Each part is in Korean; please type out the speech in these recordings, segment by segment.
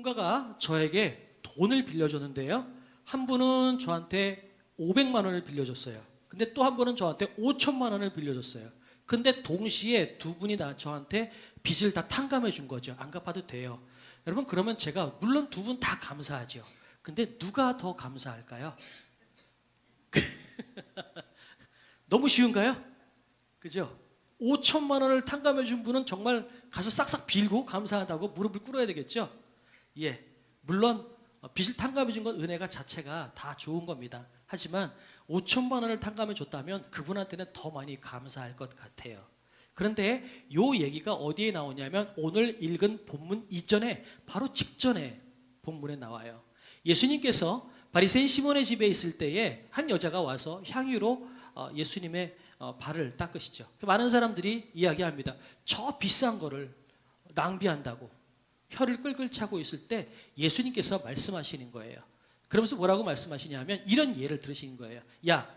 누군가가 저에게 돈을 빌려줬는데요. 한 분은 저한테 500만 원을 빌려줬어요. 근데 또 한 분은 저한테 5천만 원을 빌려줬어요. 근데 동시에 두 분이 나 저한테 빚을 다 탕감해 준 거죠. 안 갚아도 돼요. 여러분 그러면 제가 물론 두 분 다 감사하죠. 근데 누가 더 감사할까요? 너무 쉬운가요? 그죠? 5천만 원을 탕감해 준 분은 정말 가서 싹싹 빌고 감사하다고 무릎을 꿇어야 되겠죠? 예. 물론 어, 빚을 탕감해 준 건 은혜가 자체가 다 좋은 겁니다. 하지만 5천만 원을 탕감해 줬다면 그분한테는 더 많이 감사할 것 같아요. 그런데 요 얘기가 어디에 나오냐면 오늘 읽은 본문 이전에 바로 직전에 본문에 나와요. 예수님께서 바리새인 시몬의 집에 있을 때에 한 여자가 와서 향유로 어, 예수님의 어, 발을 닦으시죠. 많은 사람들이 이야기합니다. 저 비싼 거를 낭비한다고 혀를 끌끌 차고 있을 때 예수님께서 말씀하시는 거예요. 그러면서 뭐라고 말씀하시냐면 이런 예를 들으시는 거예요. 야,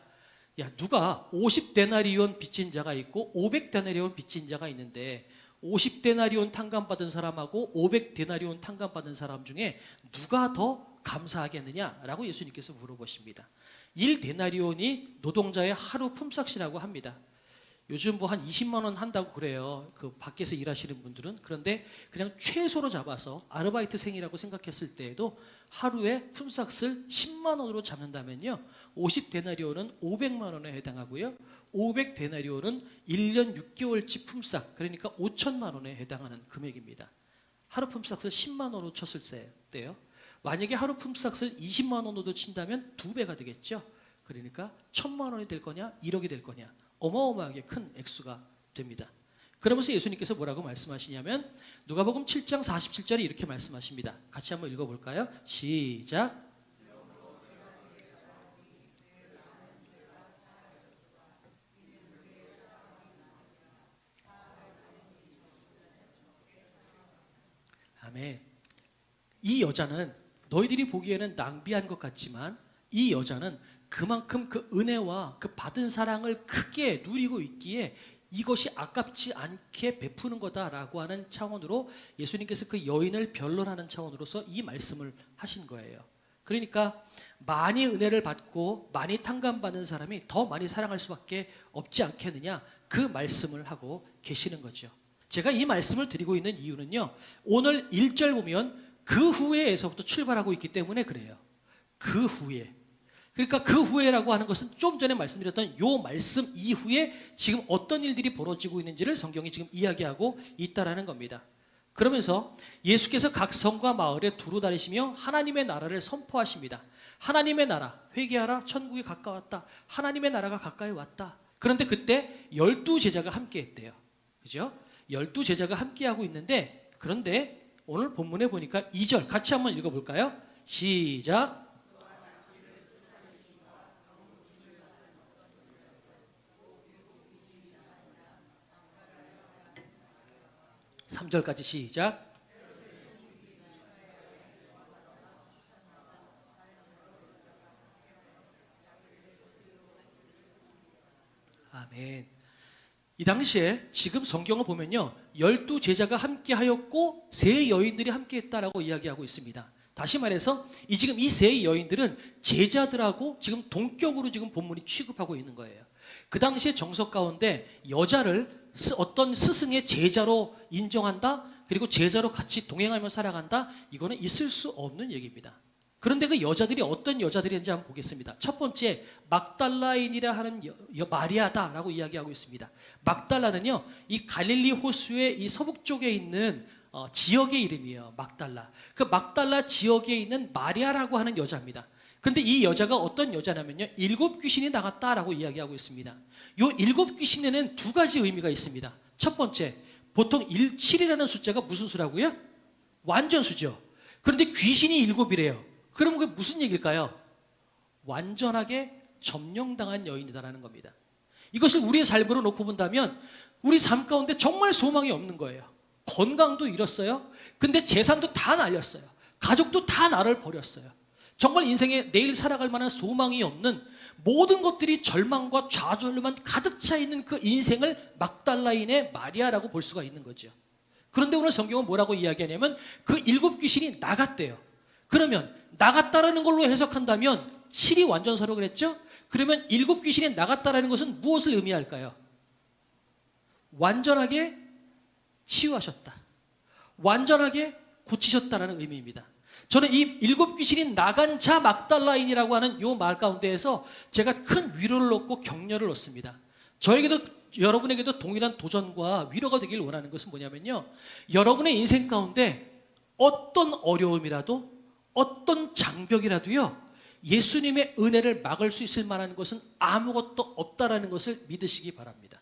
야 누가 50데나리온 빚진 자가 있고 500데나리온 빚진 자가 있는데 50데나리온 탕감 받은 사람하고 500데나리온 탕감 받은 사람 중에 누가 더 감사하겠느냐라고 예수님께서 물어보십니다. 1데나리온이 노동자의 하루 품삯이라고 합니다. 요즘 뭐 한 20만 원 한다고 그래요. 그 밖에서 일하시는 분들은 그런데 그냥 최소로 잡아서 아르바이트생이라고 생각했을 때에도 하루에 품삯을 10만 원으로 잡는다면요. 50데나리온은 500만 원에 해당하고요. 500데나리온은 1년 6개월치 품삯 그러니까 5천만 원에 해당하는 금액입니다. 하루 품삯을 10만 원으로 쳤을 때요. 만약에 하루 품삯을 20만 원으로 친다면 두 배가 되겠죠. 그러니까 천만 원이 될 거냐, 1억이 될 거냐. 어마어마하게 큰 액수가 됩니다. 그러면서 예수님께서 뭐라고 말씀하시냐면 누가복음 7장 47절에 이렇게 말씀하십니다. 같이 한번 읽어 볼까요? 시작. 아멘. 이 여자는 너희들이 보기에는 낭비한 것 같지만 이 여자는 그만큼 그 은혜와 그 받은 사랑을 크게 누리고 있기에 이것이 아깝지 않게 베푸는 거다라고 하는 차원으로 예수님께서 그 여인을 변론하는 차원으로서 이 말씀을 하신 거예요. 그러니까 많이 은혜를 받고 많이 탕감받는 사람이 더 많이 사랑할 수밖에 없지 않겠느냐 그 말씀을 하고 계시는 거죠. 제가 이 말씀을 드리고 있는 이유는요. 오늘 1절 보면 그 후에에서부터 출발하고 있기 때문에 그래요. 그 후에 그러니까 그 후에라고 하는 것은 좀 전에 말씀드렸던 요 말씀 이후에 지금 어떤 일들이 벌어지고 있는지를 성경이 지금 이야기하고 있다라는 겁니다. 그러면서 예수께서 각 성과 마을에 두루 다니시며 하나님의 나라를 선포하십니다. 하나님의 나라 회개하라 천국이 가까웠다. 하나님의 나라가 가까이 왔다. 그런데 그때 열두 제자가 함께 했대요. 그죠? 열두 제자가 함께 하고 있는데 그런데 오늘 본문에 보니까 2절 같이 한번 읽어 볼까요? 시작 3절까지 시작. 아멘. 이 당시에 지금 성경을 보면요. 열두 제자가 함께 하였고 세 여인들이 함께 했다라고 이야기하고 있습니다. 다시 말해서 이 지금 이 세 여인들은 제자들하고 지금 동격으로 지금 본문이 취급하고 있는 거예요. 그 당시에 정석 가운데 여자를 어떤 스승의 제자로 인정한다. 그리고 제자로 같이 동행하며 살아간다. 이거는 있을 수 없는 얘기입니다. 그런데 그 여자들이 어떤 여자들인지 한번 보겠습니다. 첫 번째 막달라인이라 하는 여, 여, 마리아다라고 이야기하고 있습니다. 막달라는요, 이 갈릴리 호수의 이 서북 쪽에 있는 어, 지역의 이름이에요. 막달라. 그 막달라 지역에 있는 마리아라고 하는 여자입니다. 그런데 이 여자가 어떤 여자냐면요, 일곱 귀신이 나갔다라고 이야기하고 있습니다. 요 일곱 귀신에는 두 가지 의미가 있습니다. 첫 번째, 보통 1, 7이라는 숫자가 무슨 수라고요? 완전수죠. 그런데 귀신이 일곱이래요. 그러면 그게 무슨 얘기일까요? 완전하게 점령당한 여인이다라는 겁니다. 이것을 우리의 삶으로 놓고 본다면 우리 삶 가운데 정말 소망이 없는 거예요. 건강도 잃었어요. 근데 재산도 다 날렸어요. 가족도 다 나를 버렸어요. 정말 인생에 내일 살아갈 만한 소망이 없는 모든 것들이 절망과 좌절로만 가득 차 있는 그 인생을 막달라인의 마리아라고 볼 수가 있는 거죠. 그런데 오늘 성경은 뭐라고 이야기하냐면 그 일곱 귀신이 나갔대요. 그러면 나갔다라는 걸로 해석한다면 7이 완전서로 그랬죠? 그러면 일곱 귀신이 나갔다라는 것은 무엇을 의미할까요? 완전하게 치유하셨다. 완전하게 고치셨다라는 의미입니다. 저는 이 일곱 귀신이 나간 자 막달라인이라고 하는 요 말 가운데에서 제가 큰 위로를 얻고 격려를 얻습니다. 저에게도 여러분에게도 동일한 도전과 위로가 되길 원하는 것은 뭐냐면요. 여러분의 인생 가운데 어떤 어려움이라도 어떤 장벽이라도요. 예수님의 은혜를 막을 수 있을 만한 것은 아무것도 없다라는 것을 믿으시기 바랍니다.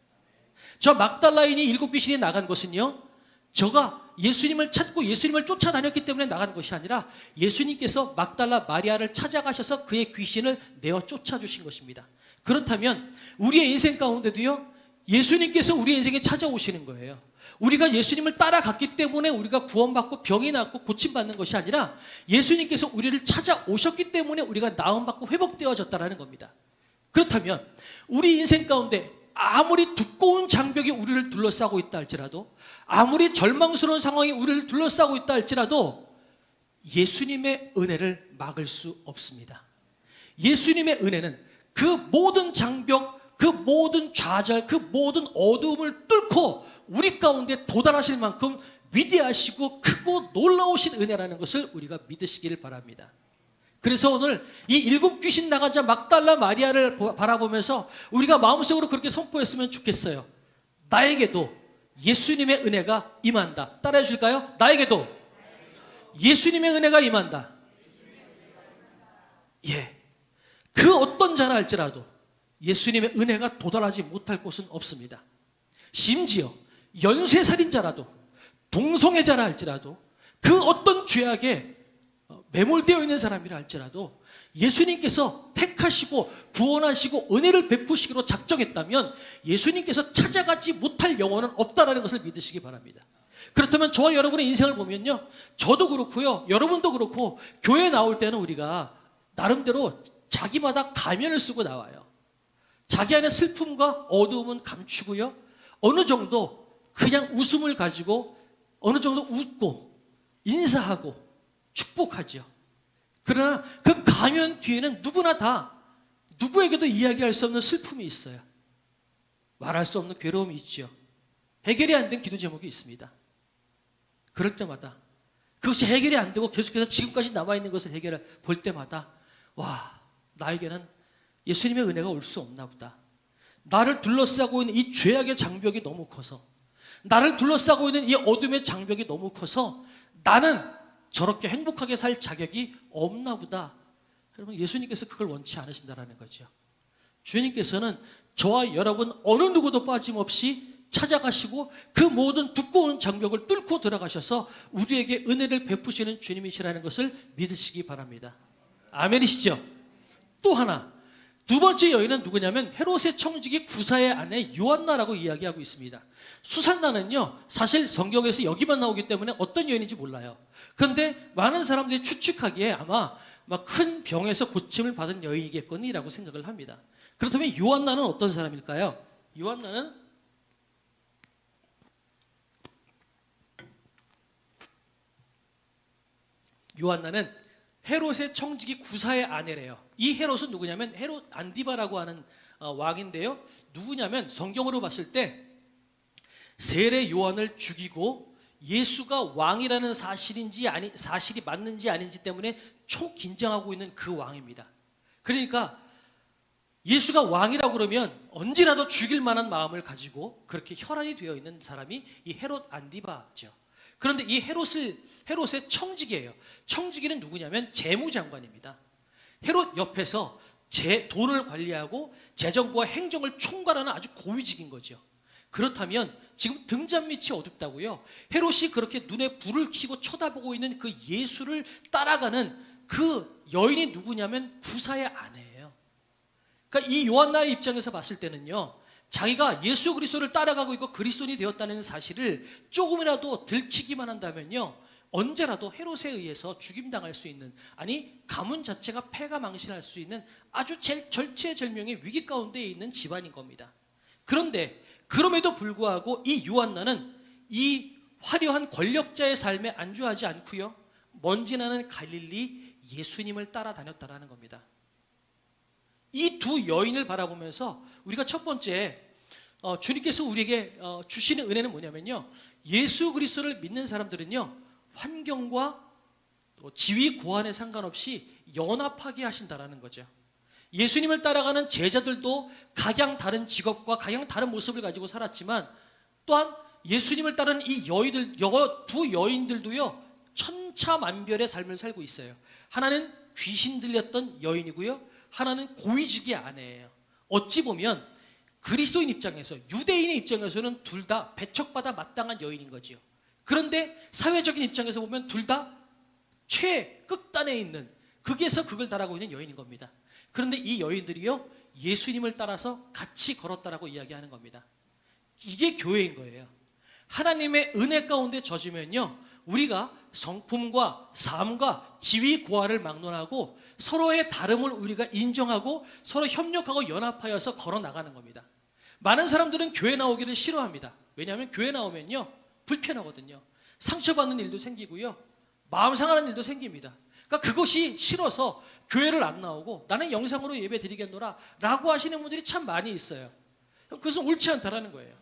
저 막달라인이 일곱 귀신이 나간 것은요. 저가 예수님을 찾고 예수님을 쫓아다녔기 때문에 나간 것이 아니라 예수님께서 막달라 마리아를 찾아가셔서 그의 귀신을 내어 쫓아주신 것입니다. 그렇다면 우리의 인생 가운데도요. 예수님께서 우리 인생에 찾아오시는 거예요. 우리가 예수님을 따라갔기 때문에 우리가 구원받고 병이 낫고 고침받는 것이 아니라 예수님께서 우리를 찾아오셨기 때문에 우리가 나음받고 회복되어졌다라는 겁니다. 그렇다면 우리 인생 가운데 아무리 두꺼운 장벽이 우리를 둘러싸고 있다 할지라도 아무리 절망스러운 상황이 우리를 둘러싸고 있다 할지라도 예수님의 은혜를 막을 수 없습니다. 예수님의 은혜는 그 모든 장벽, 그 모든 좌절, 그 모든 어두움을 뚫고 우리 가운데 도달하실 만큼 위대하시고 크고 놀라우신 은혜라는 것을 우리가 믿으시기를 바랍니다. 그래서 오늘 이 일곱 귀신 나간 자 막달라 마리아를 보- 바라보면서 우리가 마음속으로 그렇게 선포했으면 좋겠어요. 나에게도 예수님의 은혜가 임한다. 따라해 주실까요? 나에게도 예수님의 은혜가 임한다. 예. 그 어떤 자라 할지라도 예수님의 은혜가 도달하지 못할 곳은 없습니다. 심지어 연쇄살인자라도 동성애자라 할지라도 그 어떤 죄악에 어, 매몰되어 있는 사람이라 할지라도 예수님께서 택하시고 구원하시고 은혜를 베푸시기로 작정했다면 예수님께서 찾아가지 못할 영혼은 없다라는 것을 믿으시기 바랍니다. 그렇다면 저와 여러분의 인생을 보면요. 저도 그렇고요. 여러분도 그렇고 교회 나올 때는 우리가 나름대로 자기마다 가면을 쓰고 나와요. 자기 안에 슬픔과 어두움은 감추고요. 어느 정도 그냥 웃음을 가지고 어느 정도 웃고 인사하고 축복하죠. 그러나 그 가면 뒤에는 누구나 다 누구에게도 이야기할 수 없는 슬픔이 있어요. 말할 수 없는 괴로움이 있죠. 해결이 안 된 기도 제목이 있습니다. 그럴 때마다 그것이 해결이 안 되고 계속해서 지금까지 남아 있는 것을 해결해 볼 때마다 와 나에게는 예수님의 은혜가 올 수 없나 보다. 나를 둘러싸고 있는 이 죄악의 장벽이 너무 커서 나를 둘러싸고 있는 이 어둠의 장벽이 너무 커서 나는 저렇게 행복하게 살 자격이 없나 보다. 여러분 예수님께서 그걸 원치 않으신다라는 거죠. 주님께서는 저와 여러분 어느 누구도 빠짐없이 찾아가시고 그 모든 두꺼운 장벽을 뚫고 들어가셔서 우리에게 은혜를 베푸시는 주님이시라는 것을 믿으시기 바랍니다. 아멘이시죠? 또 하나 두 번째 여인은 누구냐면 헤롯의 청지기 구사의 아내 요한나라고 이야기하고 있습니다. 수산나는요 사실 성경에서 여기만 나오기 때문에 어떤 여인인지 몰라요. 그런데 많은 사람들이 추측하기에 아마 막 큰 병에서 고침을 받은 여인이겠거니라고 생각을 합니다. 그렇다면 요한나는 어떤 사람일까요? 요한나는 요한나는 헤롯의 청지기 구사의 아내래요. 이 헤롯은 누구냐면 헤롯 안디바라고 하는 어, 왕인데요. 누구냐면 성경으로 봤을 때 세례 요한을 죽이고 예수가 왕이라는 사실인지 아니 사실이 맞는지 아닌지 때문에 초긴장하고 있는 그 왕입니다. 그러니까 예수가 왕이라고 그러면 언제라도 죽일 만한 마음을 가지고 그렇게 혈안이 되어 있는 사람이 이 헤롯 안디바죠. 그런데 이 헤롯을 헤롯의 청지기예요. 청지기는 누구냐면 재무장관입니다. 헤롯 옆에서 제 돈을 관리하고 재정과 행정을 총괄하는 아주 고위직인 거죠. 그렇다면 지금 등잔 밑이 어둡다고요. 헤롯이 그렇게 눈에 불을 켜고 쳐다보고 있는 그 예수를 따라가는 그 여인이 누구냐면 구사의 아내예요. 그러니까 이 요한나의 입장에서 봤을 때는요. 자기가 예수 그리스도를 따라가고 있고 그리스도인이 되었다는 사실을 조금이라도 들키기만 한다면요. 언제라도 헤롯에 의해서 죽임당할 수 있는 아니 가문 자체가 폐가 망신할 수 있는 아주 절체절명의 위기 가운데 있는 집안인 겁니다. 그런데 그럼에도 불구하고 이 요한나는 이 화려한 권력자의 삶에 안주하지 않고요. 먼지 나는 갈릴리 예수님을 따라다녔다라는 겁니다. 이 두 여인을 바라보면서 우리가 첫 번째 어, 주님께서 우리에게 어, 주시는 은혜는 뭐냐면요. 예수 그리스도를 믿는 사람들은요. 환경과 또 지위 고한에 상관없이 연합하게 하신다라는 거죠. 예수님을 따라가는 제자들도 각양 다른 직업과 각양 다른 모습을 가지고 살았지만 또한 예수님을 따르는 이 여인들 여, 두 여인들도요 천차만별의 삶을 살고 있어요. 하나는 귀신 들렸던 여인이고요, 하나는 고위직의 아내예요. 어찌 보면 그리스도인 입장에서 유대인의 입장에서는 둘 다 배척받아 마땅한 여인인 거지요. 그런데 사회적인 입장에서 보면 둘 다 최 끝단에 있는 극에서 극을 달하고 있는 여인인 겁니다. 그런데 이 여인들이요 예수님을 따라서 같이 걸었다라고 이야기하는 겁니다. 이게 교회인 거예요. 하나님의 은혜 가운데 젖으면요 우리가 성품과 삶과 지위 고하를 막론하고 서로의 다름을 우리가 인정하고 서로 협력하고 연합하여서 걸어 나가는 겁니다. 많은 사람들은 교회 나오기를 싫어합니다. 왜냐하면 교회 나오면요 불편하거든요. 상처받는 일도 생기고요. 마음 상하는 일도 생깁니다. 그러니까 그것이 싫어서 교회를 안 나오고 나는 영상으로 예배 드리겠노라 라고 하시는 분들이 참 많이 있어요. 그것은 옳지 않다라는 거예요.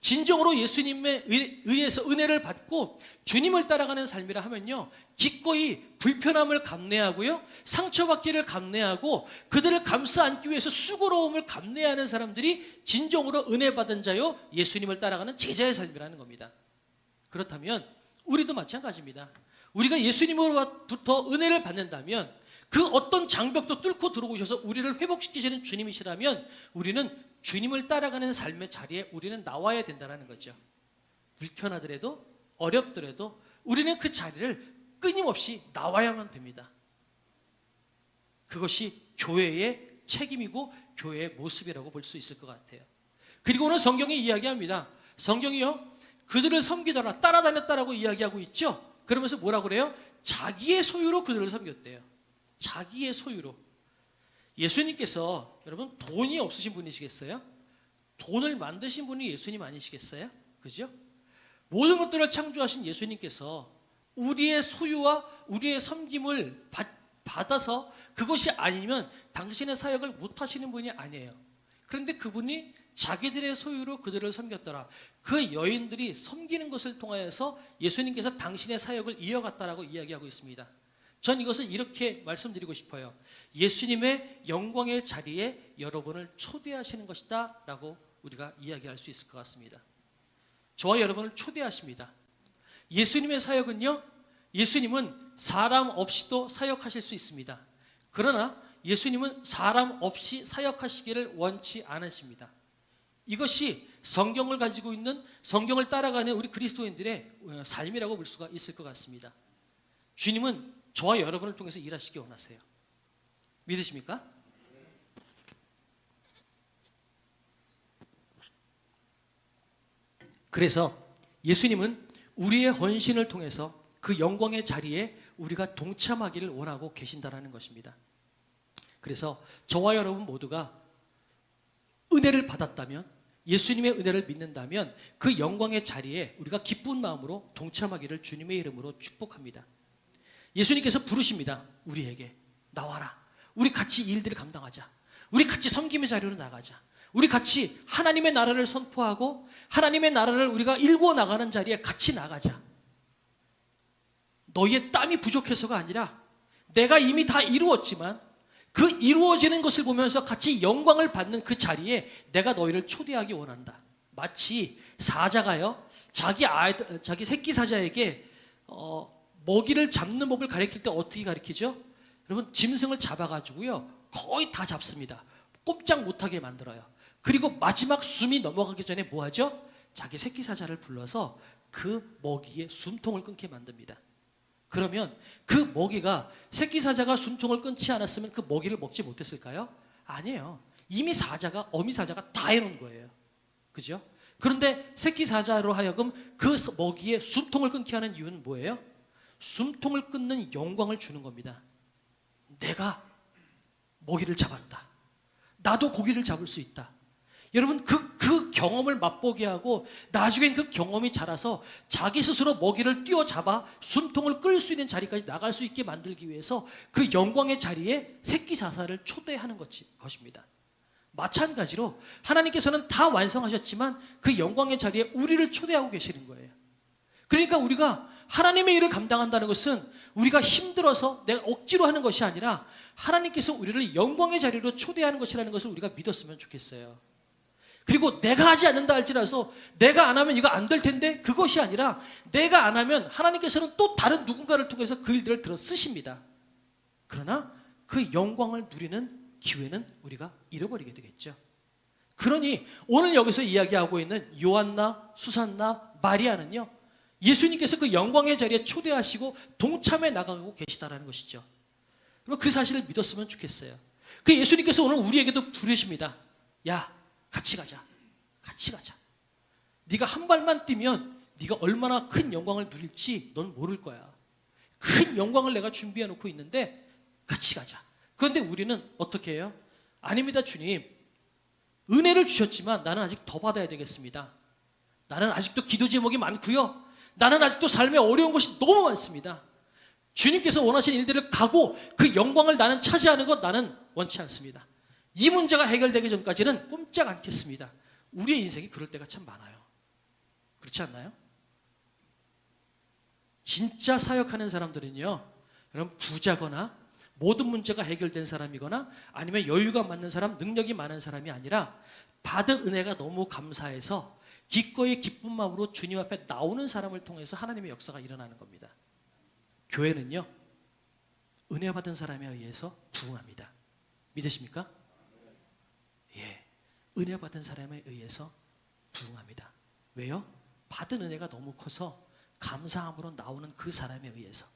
진정으로 예수님의 의- 의해서 은혜를 받고 주님을 따라가는 삶이라 하면요. 기꺼이 불편함을 감내하고요. 상처받기를 감내하고 그들을 감싸 안기 위해서 수고로움을 감내하는 사람들이 진정으로 은혜 받은 자요. 예수님을 따라가는 제자의 삶이라는 겁니다. 그렇다면 우리도 마찬가지입니다. 우리가 예수님으로부터 은혜를 받는다면 그 어떤 장벽도 뚫고 들어오셔서 우리를 회복시키시는 주님이시라면 우리는 주님을 따라가는 삶의 자리에 우리는 나와야 된다는 거죠. 불편하더라도 어렵더라도 우리는 그 자리를 끊임없이 나와야만 됩니다. 그것이 교회의 책임이고 교회의 모습이라고 볼 수 있을 것 같아요. 그리고는 성경이 이야기합니다. 성경이요. 그들을 섬기더라 따라다녔다라고 이야기하고 있죠. 그러면서 뭐라 그래요? 자기의 소유로 그들을 섬겼대요. 자기의 소유로. 예수님께서 여러분 돈이 없으신 분이시겠어요? 돈을 만드신 분이 예수님 아니시겠어요? 그죠? 모든 것들을 창조하신 예수님께서 우리의 소유와 우리의 섬김을 받, 받아서 그것이 아니면 당신의 사역을 못 하시는 분이 아니에요. 그런데 그분이 자기들의 소유로 그들을 섬겼더라. 그 여인들이 섬기는 것을 통하여서 예수님께서 당신의 사역을 이어갔다라고 이야기하고 있습니다. 전 이것을 이렇게 말씀드리고 싶어요. 예수님의 영광의 자리에 여러분을 초대하시는 것이다 라고 우리가 이야기할 수 있을 것 같습니다. 저와 여러분을 초대하십니다. 예수님의 사역은요, 예수님은 사람 없이도 사역하실 수 있습니다. 그러나 예수님은 사람 없이 사역하시기를 원치 않으십니다. 이것이 성경을 가지고 있는 성경을 따라가는 우리 그리스도인들의 어, 삶이라고 볼 수가 있을 것 같습니다. 주님은 저와 여러분을 통해서 일하시기 원하세요. 믿으십니까? 그래서 예수님은 우리의 헌신을 통해서 그 영광의 자리에 우리가 동참하기를 원하고 계신다라는 것입니다. 그래서 저와 여러분 모두가 은혜를 받았다면 예수님의 은혜를 믿는다면 그 영광의 자리에 우리가 기쁜 마음으로 동참하기를 주님의 이름으로 축복합니다. 예수님께서 부르십니다. 우리에게 나와라. 우리 같이 일들을 감당하자. 우리 같이 섬김의 자리로 나가자. 우리 같이 하나님의 나라를 선포하고 하나님의 나라를 우리가 일구어 나가는 자리에 같이 나가자. 너희의 땀이 부족해서가 아니라 내가 이미 다 이루었지만 그 이루어지는 것을 보면서 같이 영광을 받는 그 자리에 내가 너희를 초대하기 원한다. 마치 사자가요, 자기 아이들, 자기 새끼 사자에게 어, 먹이를 잡는 법을 가르칠 때 어떻게 가르치죠? 여러분 짐승을 잡아가지고요 거의 다 잡습니다. 꼼짝 못하게 만들어요. 그리고 마지막 숨이 넘어가기 전에 뭐 하죠? 자기 새끼 사자를 불러서 그 먹이의 숨통을 끊게 만듭니다. 그러면 그 먹이가 새끼 사자가 숨통을 끊지 않았으면 그 먹이를 먹지 못했을까요? 아니에요. 이미 사자가 어미 사자가 다 해놓은 거예요. 그죠? 그런데 새끼 사자로 하여금 그 먹이의 숨통을 끊게 하는 이유는 뭐예요? 숨통을 끊는 영광을 주는 겁니다. 내가 먹이를 잡았다. 나도 고기를 잡을 수 있다. 여러분 그, 그 경험을 맛보게 하고 나중엔 그 경험이 자라서 자기 스스로 먹이를 뛰어잡아 숨통을 끌 수 있는 자리까지 나갈 수 있게 만들기 위해서 그 영광의 자리에 새끼 자살을 초대하는 것이- 것입니다. 마찬가지로 하나님께서는 다 완성하셨지만 그 영광의 자리에 우리를 초대하고 계시는 거예요. 그러니까 우리가 하나님의 일을 감당한다는 것은 우리가 힘들어서 내가 억지로 하는 것이 아니라 하나님께서 우리를 영광의 자리로 초대하는 것이라는 것을 우리가 믿었으면 좋겠어요. 그리고 내가 하지 않는다 할지라도 내가 안 하면 이거 안 될 텐데 그것이 아니라 내가 안 하면 하나님께서는 또 다른 누군가를 통해서 그 일들을 들어 쓰십니다. 그러나 그 영광을 누리는 기회는 우리가 잃어버리게 되겠죠. 그러니 오늘 여기서 이야기하고 있는 요한나, 수산나, 마리아는요. 예수님께서 그 영광의 자리에 초대하시고 동참해 나가고 계시다라는 것이죠. 그리고 그 사실을 믿었으면 좋겠어요. 그 예수님께서 오늘 우리에게도 부르십니다. 야, 같이 가자. 같이 가자. 네가 한 발만 뛰면 네가 얼마나 큰 영광을 누릴지 넌 모를 거야. 큰 영광을 내가 준비해 놓고 있는데 같이 가자. 그런데 우리는 어떻게 해요? 아닙니다, 주님. 은혜를 주셨지만 나는 아직 더 받아야 되겠습니다. 나는 아직도 기도 제목이 많고요. 나는 아직도 삶에 어려운 것이 너무 많습니다. 주님께서 원하시는 일들을 가고 그 영광을 나는 차지하는 것 나는 원치 않습니다. 이 문제가 해결되기 전까지는 꼼짝 않겠습니다. 우리의 인생이 그럴 때가 참 많아요. 그렇지 않나요? 진짜 사역하는 사람들은요, 여러분 부자거나 모든 문제가 해결된 사람이거나 아니면 여유가 많은 사람, 능력이 많은 사람이 아니라 받은 은혜가 너무 감사해서 기꺼이 기쁜 마음으로 주님 앞에 나오는 사람을 통해서 하나님의 역사가 일어나는 겁니다. 교회는요, 은혜 받은 사람에 의해서 부흥합니다. 믿으십니까? 예. 은혜 받은 사람에 의해서 부흥합니다. 왜요? 받은 은혜가 너무 커서 감사함으로 나오는 그 사람에 의해서.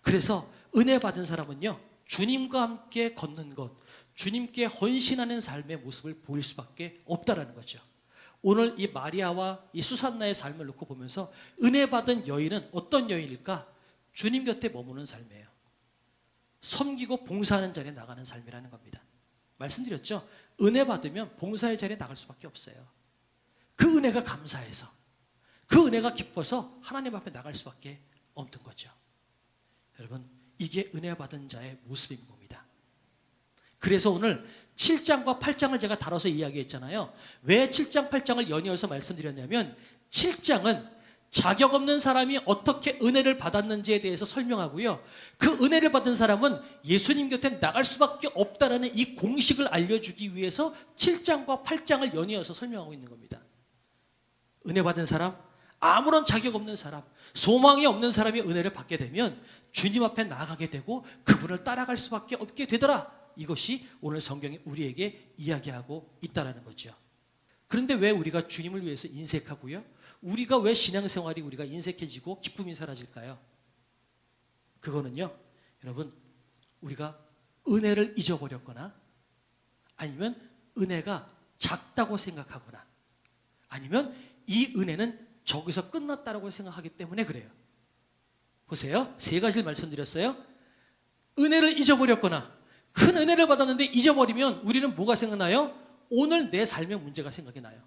그래서 은혜 받은 사람은요, 주님과 함께 걷는 것, 주님께 헌신하는 삶의 모습을 보일 수밖에 없다라는 거죠. 오늘 이 마리아와 이 수산나의 삶을 놓고 보면서 은혜 받은 여인은 어떤 여인일까? 주님 곁에 머무는 삶이에요. 섬기고 봉사하는 자리에 나가는 삶이라는 겁니다. 말씀드렸죠? 은혜 받으면 봉사의 자리에 나갈 수밖에 없어요. 그 은혜가 감사해서, 그 은혜가 기뻐서 하나님 앞에 나갈 수밖에 없는 거죠. 여러분, 이게 은혜 받은 자의 모습인 겁니다. 그래서 오늘 7장과 8장을 제가 다뤄서 이야기했잖아요. 왜 7장, 8장을 연이어서 말씀드렸냐면 7장은 자격 없는 사람이 어떻게 은혜를 받았는지에 대해서 설명하고요. 그 은혜를 받은 사람은 예수님 곁에 나갈 수밖에 없다라는 이 공식을 알려주기 위해서 7장과 8장을 연이어서 설명하고 있는 겁니다. 은혜 받은 사람, 아무런 자격 없는 사람, 소망이 없는 사람이 은혜를 받게 되면 주님 앞에 나가게 되고 그분을 따라갈 수밖에 없게 되더라. 이것이 오늘 성경이 우리에게 이야기하고 있다라는 거죠. 그런데 왜 우리가 주님을 위해서 인색하고요? 우리가 왜 신앙생활이 우리가 인색해지고 기쁨이 사라질까요? 그거는요, 여러분, 우리가 은혜를 잊어버렸거나 아니면 은혜가 작다고 생각하거나 아니면 이 은혜는 저기서 끝났다라고 생각하기 때문에 그래요. 보세요. 세 가지를 말씀드렸어요. 은혜를 잊어버렸거나 큰 은혜를 받았는데 잊어버리면 우리는 뭐가 생각나요? 오늘 내 삶의 문제가 생각이 나요.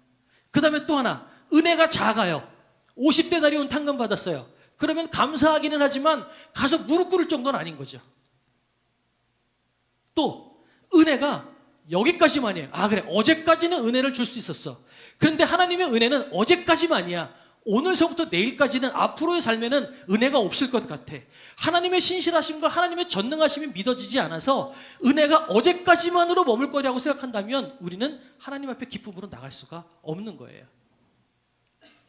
그 다음에 또 하나, 은혜가 작아요. 50대 달이 온 탕감 받았어요. 그러면 감사하기는 하지만 가서 무릎 꿇을 정도는 아닌 거죠. 또, 은혜가 여기까지만이에요. 아, 그래. 어제까지는 은혜를 줄 수 있었어. 그런데 하나님의 은혜는 어제까지만이야. 오늘서부터 내일까지는 앞으로의 삶에는 은혜가 없을 것 같아. 하나님의 신실하심과 하나님의 전능하심이 믿어지지 않아서 은혜가 어제까지만으로 머물 거라고 생각한다면 우리는 하나님 앞에 기쁨으로 나갈 수가 없는 거예요.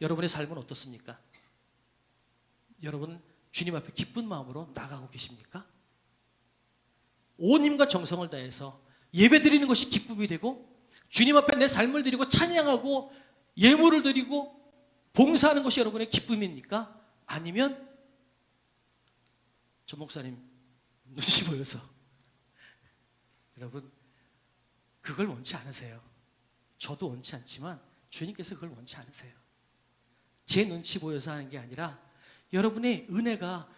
여러분의 삶은 어떻습니까? 여러분 주님 앞에 기쁜 마음으로 나가고 계십니까? 온 힘과 정성을 다해서 예배 드리는 것이 기쁨이 되고 주님 앞에 내 삶을 드리고 찬양하고 예물을 드리고 봉사하는 것이 여러분의 기쁨입니까? 아니면 전 목사님 눈치 보여서 여러분 그걸 원치 않으세요. 저도 원치 않지만 주님께서 그걸 원치 않으세요. 제 눈치 보여서 하는 게 아니라 여러분의 은혜가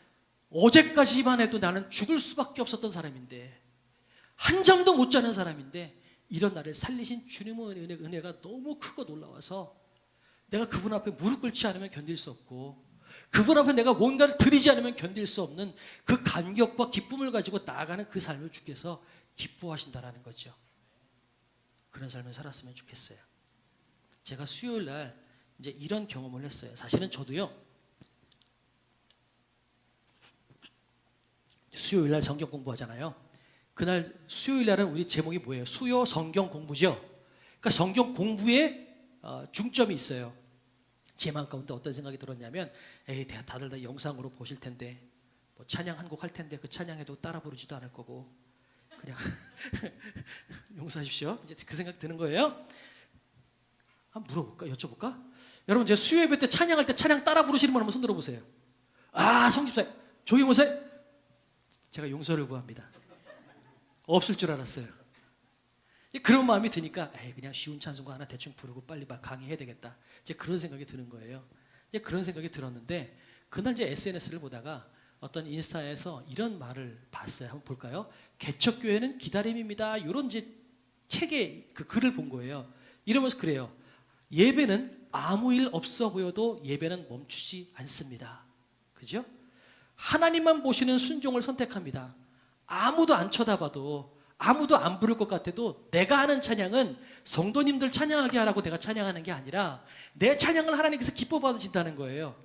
어제까지만 해도 나는 죽을 수밖에 없었던 사람인데 한 잠도 못 자는 사람인데 이런 나를 살리신 주님의 은혜, 은혜가 너무 크고 놀라워서 내가 그분 앞에 무릎 꿇지 않으면 견딜 수 없고 그분 앞에 내가 뭔가를 드리지 않으면 견딜 수 없는 그 감격과 기쁨을 가지고 나아가는 그 삶을 주께서 기뻐하신다라는 거죠. 그런 삶을 살았으면 좋겠어요. 제가 수요일 날 이제 이런 경험을 했어요. 사실은 저도요. 수요일 날 성경 공부하잖아요. 그날 수요일 날은 우리 제목이 뭐예요? 수요 성경 공부죠. 그러니까 성경 공부에 어, 중점이 있어요. 제 마음 가운데 어떤 생각이 들었냐면, 에이, 다- 다들 다 영상으로 보실 텐데, 뭐 찬양 한 곡 할 텐데 그 찬양에도 따라 부르지도 않을 거고, 그냥 용서하십시오. 이제 그 생각 드는 거예요. 한번 물어볼까? 여쭤볼까? 여러분, 제가 수요 예배 때 찬양할 때 찬양 따라 부르시는 분 한번 손 들어 보세요. 아, 성집사, 조용호세, 제가 용서를 구합니다. 없을 줄 알았어요. 이제 그런 마음이 드니까 에이, 그냥 쉬운 찬송가 하나 대충 부르고 빨리 막 강의해야 되겠다. 이제 그런 생각이 드는 거예요. 이제 그런 생각이 들었는데 그날 이제 SNS를 보다가 어떤 인스타에서 이런 말을 봤어요. 한번 볼까요? 개척교회는 기다림입니다. 이런 이제 책에 그 글을 본 거예요. 이러면서 그래요. 예배는 아무 일 없어 보여도 예배는 멈추지 않습니다. 그죠? 하나님만 보시는 순종을 선택합니다. 아무도 안 쳐다봐도 아무도 안 부를 것 같아도 내가 하는 찬양은 성도님들 찬양하게 하라고 내가 찬양하는 게 아니라 내 찬양을 하나님께서 기뻐 받으신다는 거예요.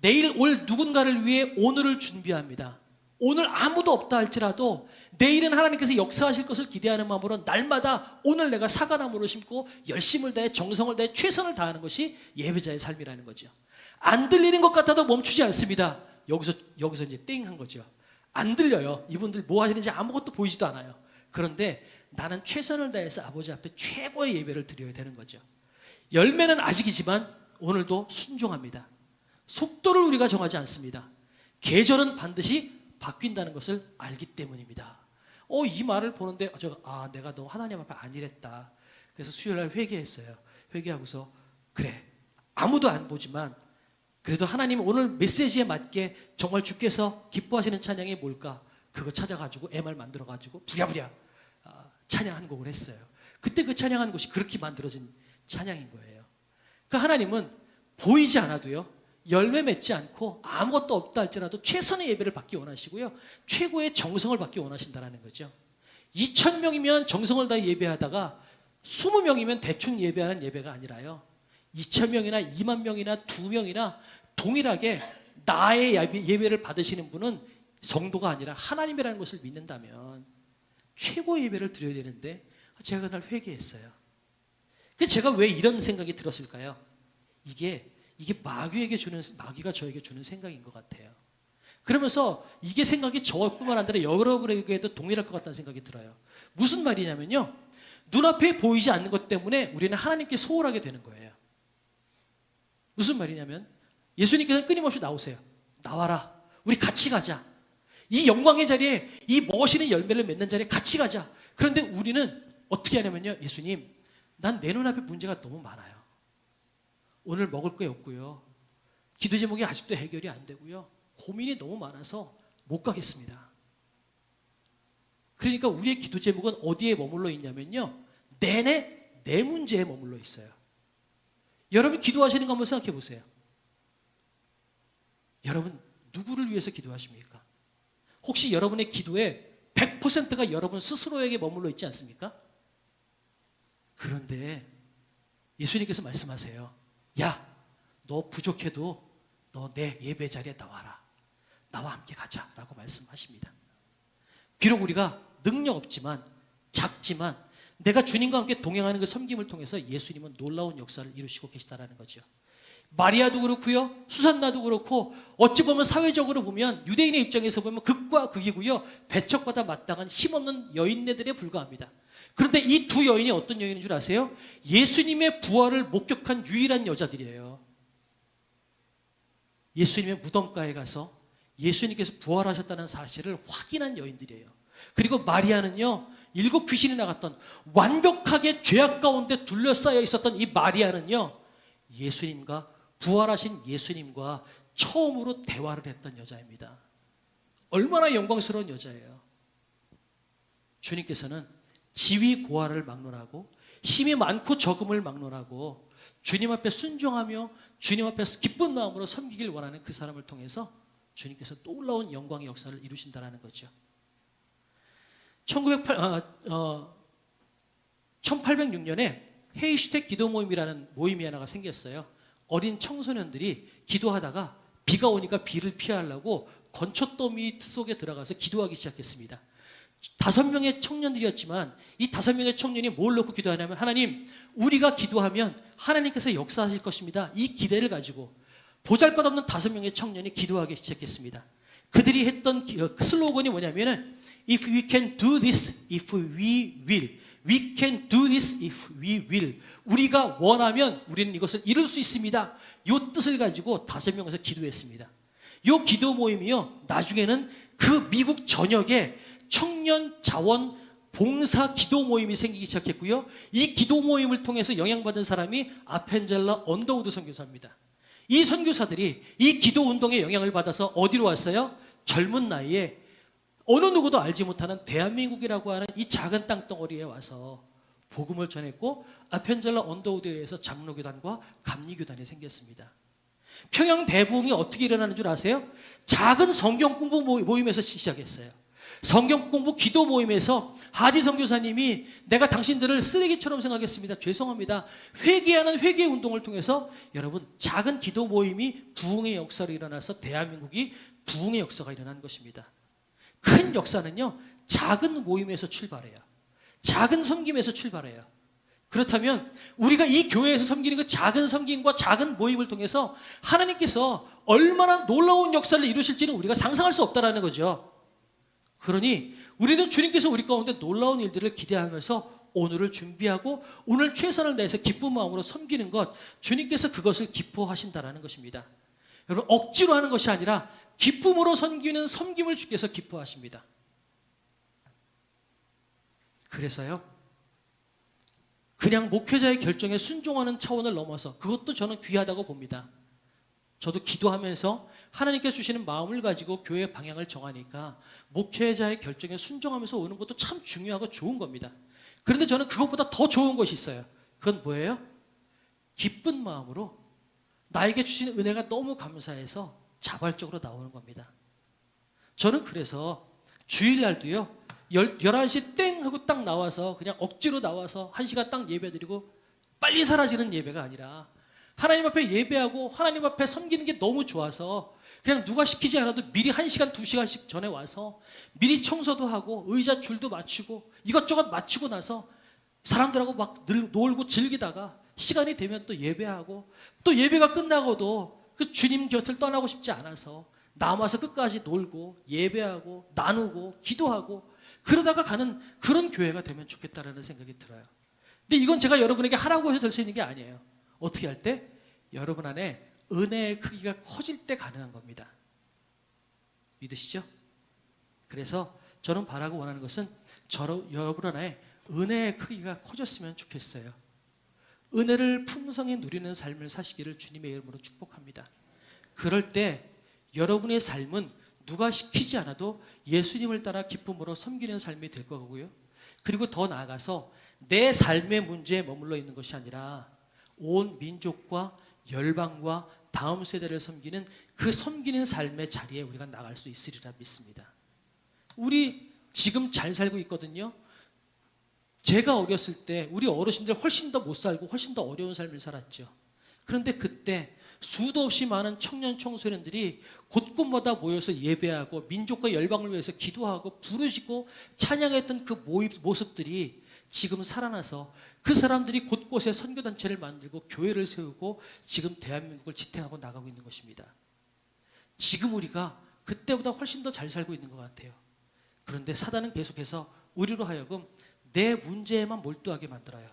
내일 올 누군가를 위해 오늘을 준비합니다. 오늘 아무도 없다 할지라도 내일은 하나님께서 역사하실 것을 기대하는 마음으로 날마다 오늘 내가 사과나무를 심고 열심을 다해 정성을 다해 최선을 다하는 것이 예배자의 삶이라는 거죠. 안 들리는 것 같아도 멈추지 않습니다. 여기서 여기서 이제 땡 한 거죠. 안 들려요. 이분들 뭐 하시는지 아무것도 보이지도 않아요. 그런데 나는 최선을 다해서 아버지 앞에 최고의 예배를 드려야 되는 거죠. 열매는 아직이지만 오늘도 순종합니다. 속도를 우리가 정하지 않습니다. 계절은 반드시 바뀐다는 것을 알기 때문입니다. 어, 이 말을 보는데 어, 저, 아, 내가 너 하나님 앞에 안 이랬다. 그래서 수요일 날 회개했어요. 회개하고서 그래 아무도 안 보지만 그래도 하나님 오늘 메시지에 맞게 정말 주께서 기뻐하시는 찬양이 뭘까? 그거 찾아가지고 MR 만들어가지고 부랴부랴 아, 찬양 한 곡을 했어요. 그때 그 찬양 한 곳이 그렇게 만들어진 찬양인 거예요. 그 하나님은 보이지 않아도요 열매 맺지 않고 아무것도 없다 할지라도 최선의 예배를 받기 원하시고요 최고의 정성을 받기 원하신다라는 거죠. 2천 명이면 정성을 다해 예배하다가 20명이면 대충 예배하는 예배가 아니라요. 2천 명이나 2만 명이나 2명이나 동일하게 나의 예배- 예배를 받으시는 분은 성도가 아니라 하나님이라는 것을 믿는다면 최고의 예배를 드려야 되는데 제가 그날 회개했어요. 그 제가 왜 이런 생각이 들었을까요? 이게 이게 마귀에게 주는 마귀가 저에게 주는 생각인 것 같아요. 그러면서 이게 생각이 저뿐만 아니라 여러분에게도 동일할 것 같다는 생각이 들어요. 무슨 말이냐면요. 눈앞에 보이지 않는 것 때문에 우리는 하나님께 소홀하게 되는 거예요. 무슨 말이냐면 예수님께서 끊임없이 나오세요. 나와라. 우리 같이 가자. 이 영광의 자리에 이 멋있는 열매를 맺는 자리에 같이 가자. 그런데 우리는 어떻게 하냐면요. 예수님, 난 내 눈앞에 문제가 너무 많아요. 오늘 먹을 게 없고요. 기도 제목이 아직도 해결이 안 되고요. 고민이 너무 많아서 못 가겠습니다. 그러니까 우리의 기도 제목은 어디에 머물러 있냐면요. 내내 내 문제에 머물러 있어요. 여러분 기도하시는 거 한번 생각해 보세요. 여러분 누구를 위해서 기도하십니까? 혹시 여러분의 기도에 100%가 여러분 스스로에게 머물러 있지 않습니까? 그런데 예수님께서 말씀하세요. 야, 너 부족해도 너 내 예배 자리에 나와라. 나와 함께 가자 라고 말씀하십니다. 비록 우리가 능력 없지만 작지만 내가 주님과 함께 동행하는 그 섬김을 통해서 예수님은 놀라운 역사를 이루시고 계시다라는 거죠. 마리아도 그렇고요. 수산나도 그렇고 어찌 보면 사회적으로 보면 유대인의 입장에서 보면 극과 극이고요. 배척받아 마땅한 힘없는 여인네들에 불과합니다. 그런데 이 두 여인이 어떤 여인인 줄 아세요? 예수님의 부활을 목격한 유일한 여자들이에요. 예수님의 무덤가에 가서 예수님께서 부활하셨다는 사실을 확인한 여인들이에요. 그리고 마리아는요, 일곱 귀신이 나갔던 완벽하게 죄악 가운데 둘러싸여 있었던 이 마리아는요, 예수님과 부활하신 예수님과 처음으로 대화를 했던 여자입니다. 얼마나 영광스러운 여자예요. 주님께서는 지위 고하를 막론하고 힘이 많고 적음을 막론하고 주님 앞에 순종하며 주님 앞에서 기쁜 마음으로 섬기길 원하는 그 사람을 통해서 주님께서 놀라운 영광의 역사를 이루신다라는 거죠. 1908, 어, 어, 1806년에 헤이슈텍 기도 모임이라는 모임이 하나가 생겼어요. 어린 청소년들이 기도하다가 비가 오니까 비를 피하려고 건초더미 속에 들어가서 기도하기 시작했습니다. 다섯 명의 청년들이었지만 이 다섯 명의 청년이 뭘 놓고 기도하냐면 하나님 우리가 기도하면 하나님께서 역사하실 것입니다. 이 기대를 가지고 보잘것없는 다섯 명의 청년이 기도하기 시작했습니다. 그들이 했던 기- 어, 슬로건이 뭐냐면은 If we can do this, if we will, we can do this if we will. 우리가 원하면 우리는 이것을 이룰 수 있습니다. 이 뜻을 가지고 다섯 명에서 기도했습니다. 이 기도 모임이요 나중에는 그 미국 전역에 청년 자원 봉사 기도 모임이 생기기 시작했고요. 이 기도 모임을 통해서 영향받은 사람이 아펜젤라 언더우드 선교사입니다. 이 선교사들이 이 기도 운동에 영향을 받아서 어디로 왔어요? 젊은 나이에 어느 누구도 알지 못하는 대한민국이라고 하는 이 작은 땅덩어리에 와서 복음을 전했고 아펜젤라 언더우드에서 장로교단과 감리교단이 생겼습니다. 평양 대부흥이 어떻게 일어나는 줄 아세요? 작은 성경 공부 모임- 모임에서 시작했어요. 성경 공부 기도 모임에서 하디 선교사님이 내가 당신들을 쓰레기처럼 생각했습니다. 죄송합니다. 회개하는 회개 운동을 통해서 여러분 작은 기도 모임이 부흥의 역사로 일어나서 대한민국이 부흥의 역사가 일어난 것입니다. 큰 역사는요 작은 모임에서 출발해요. 작은 섬김에서 출발해요. 그렇다면 우리가 이 교회에서 섬기는 그 작은 섬김과 작은 모임을 통해서 하나님께서 얼마나 놀라운 역사를 이루실지는 우리가 상상할 수 없다라는 거죠. 그러니 우리는 주님께서 우리 가운데 놀라운 일들을 기대하면서 오늘을 준비하고 오늘 최선을 다해서 기쁜 마음으로 섬기는 것 주님께서 그것을 기뻐하신다라는 것입니다. 여러분 억지로 하는 것이 아니라 기쁨으로 섬기는 섬김을 주께서 기뻐하십니다. 그래서요. 그냥 목회자의 결정에 순종하는 차원을 넘어서 그것도 저는 귀하다고 봅니다. 저도 기도하면서 하나님께 주시는 마음을 가지고 교회 방향을 정하니까 목회자의 결정에 순종하면서 오는 것도 참 중요하고 좋은 겁니다. 그런데 저는 그것보다 더 좋은 것이 있어요. 그건 뭐예요? 기쁜 마음으로 나에게 주신 은혜가 너무 감사해서 자발적으로 나오는 겁니다. 저는 그래서 주일날도요, 11시 땡 하고 딱 나와서 그냥 억지로 나와서 1시간 딱 예배 드리고 빨리 사라지는 예배가 아니라 하나님 앞에 예배하고 하나님 앞에 섬기는 게 너무 좋아서 그냥 누가 시키지 않아도 미리 1시간, 2시간씩 전에 와서 미리 청소도 하고 의자 줄도 맞추고 이것저것 맞추고 나서 사람들하고 막 늘- 놀고 즐기다가 시간이 되면 또 예배하고 또 예배가 끝나고도 그 주님 곁을 떠나고 싶지 않아서 남아서 끝까지 놀고 예배하고 나누고 기도하고 그러다가 가는 그런 교회가 되면 좋겠다라는 생각이 들어요. 근데 이건 제가 여러분에게 하라고 해서 될 수 있는 게 아니에요. 어떻게 할 때? 여러분 안에 은혜의 크기가 커질 때 가능한 겁니다. 믿으시죠? 그래서 저는 바라고 원하는 것은 저 여러분 안에 은혜의 크기가 커졌으면 좋겠어요. 은혜를 풍성히 누리는 삶을 사시기를 주님의 이름으로 축복합니다. 그럴 때 여러분의 삶은 누가 시키지 않아도 예수님을 따라 기쁨으로 섬기는 삶이 될 거고요. 그리고 더 나아가서 내 삶의 문제에 머물러 있는 것이 아니라 온 민족과 열방과 다음 세대를 섬기는 그 섬기는 삶의 자리에 우리가 나갈 수 있으리라 믿습니다. 우리 지금 잘 살고 있거든요. 제가 어렸을 때 우리 어르신들 훨씬 더 못 살고 훨씬 더 어려운 삶을 살았죠. 그런데 그때 수도 없이 많은 청년 청소년들이 곳곳마다 모여서 예배하고 민족과 열방을 위해서 기도하고 부르시고 찬양했던 그 모입, 모습들이 지금 살아나서 그 사람들이 곳곳에 선교단체를 만들고 교회를 세우고 지금 대한민국을 지탱하고 나가고 있는 것입니다. 지금 우리가 그때보다 훨씬 더 잘 살고 있는 것 같아요. 그런데 사단은 계속해서 우리로 하여금 내 문제에만 몰두하게 만들어요.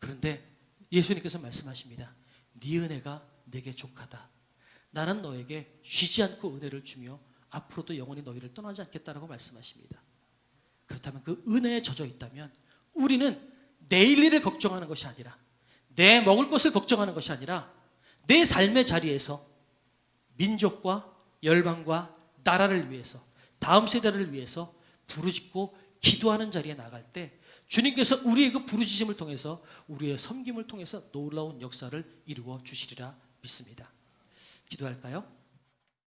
그런데 예수님께서 말씀하십니다. 네 은혜가 내게 족하다. 나는 너에게 쉬지 않고 은혜를 주며 앞으로도 영원히 너희를 떠나지 않겠다라고 말씀하십니다. 그렇다면 그 은혜에 젖어 있다면 우리는 내일 일을 걱정하는 것이 아니라 내 먹을 것을 걱정하는 것이 아니라 내 삶의 자리에서 민족과 열방과 나라를 위해서 다음 세대를 위해서 부르짖고 기도하는 자리에 나갈 때 주님께서 우리의 그 부르짖음을 통해서 우리의 섬김을 통해서 놀라운 역사를 이루어 주시리라 믿습니다. 기도할까요?